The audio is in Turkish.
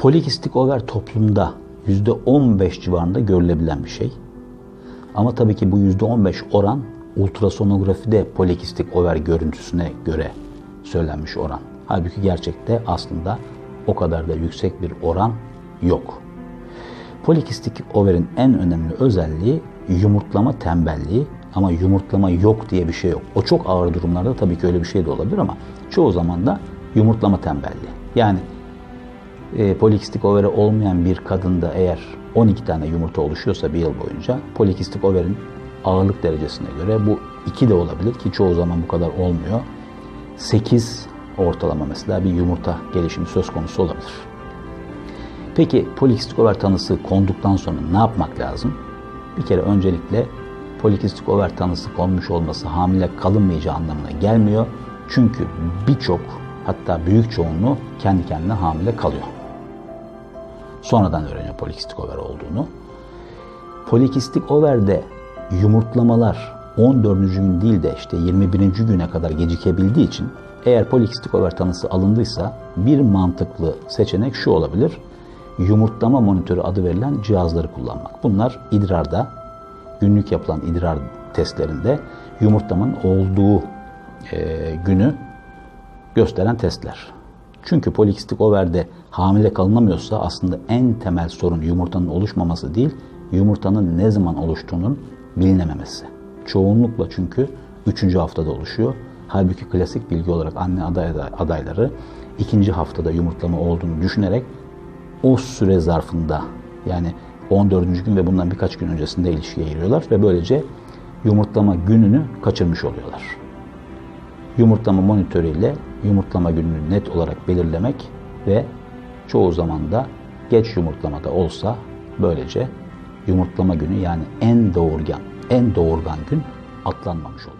Polikistik over toplumda %15 civarında görülebilen bir şey. Ama tabii ki bu %15 oran ultrasonografide polikistik over görüntüsüne göre söylenmiş oran. Halbuki gerçekte aslında o kadar da yüksek bir oran yok. Polikistik overin en önemli özelliği yumurtlama tembelliği ama yumurtlama yok diye bir şey yok. O çok ağır durumlarda tabii ki öyle bir şey de olabilir ama çoğu zaman da yumurtlama tembelliği. Yani e, polikistik overi olmayan bir kadında eğer 12 tane yumurta oluşuyorsa bir yıl boyunca polikistik overin ağırlık derecesine göre bu 2 de olabilir ki çoğu zaman bu kadar olmuyor. 8 ortalama mesela bir yumurta gelişimi söz konusu olabilir. Peki polikistik over tanısı konduktan sonra ne yapmak lazım? Bir kere öncelikle polikistik over tanısı konmuş olması hamile kalınmayacağı anlamına gelmiyor. Çünkü birçok hatta büyük çoğunluğu kendi kendine hamile kalıyor. Sonradan öğreniyor polikistik over olduğunu. Polikistik overde yumurtlamalar 14. gün değil de işte 21. güne kadar gecikebildiği için eğer polikistik over tanısı alındıysa bir mantıklı seçenek şu olabilir. Yumurtlama monitörü adı verilen cihazları kullanmak. Bunlar idrarda, günlük yapılan idrar testlerinde yumurtlamanın olduğu e, günü gösteren testler. Çünkü polikistik overde hamile kalınamıyorsa aslında en temel sorun yumurtanın oluşmaması değil, yumurtanın ne zaman oluştuğunun bilinememesi. Çoğunlukla çünkü 3. haftada oluşuyor. Halbuki klasik bilgi olarak anne aday adayları ikinci haftada yumurtlama olduğunu düşünerek o süre zarfında yani 14. gün ve bundan birkaç gün öncesinde ilişkiye giriyorlar ve böylece yumurtlama gününü kaçırmış oluyorlar. Yumurtlama monitörüyle yumurtlama gününü net olarak belirlemek ve çoğu zaman da geç yumurtlamada olsa böylece yumurtlama günü yani en doğurgan, en doğurgan gün atlanmamış olur.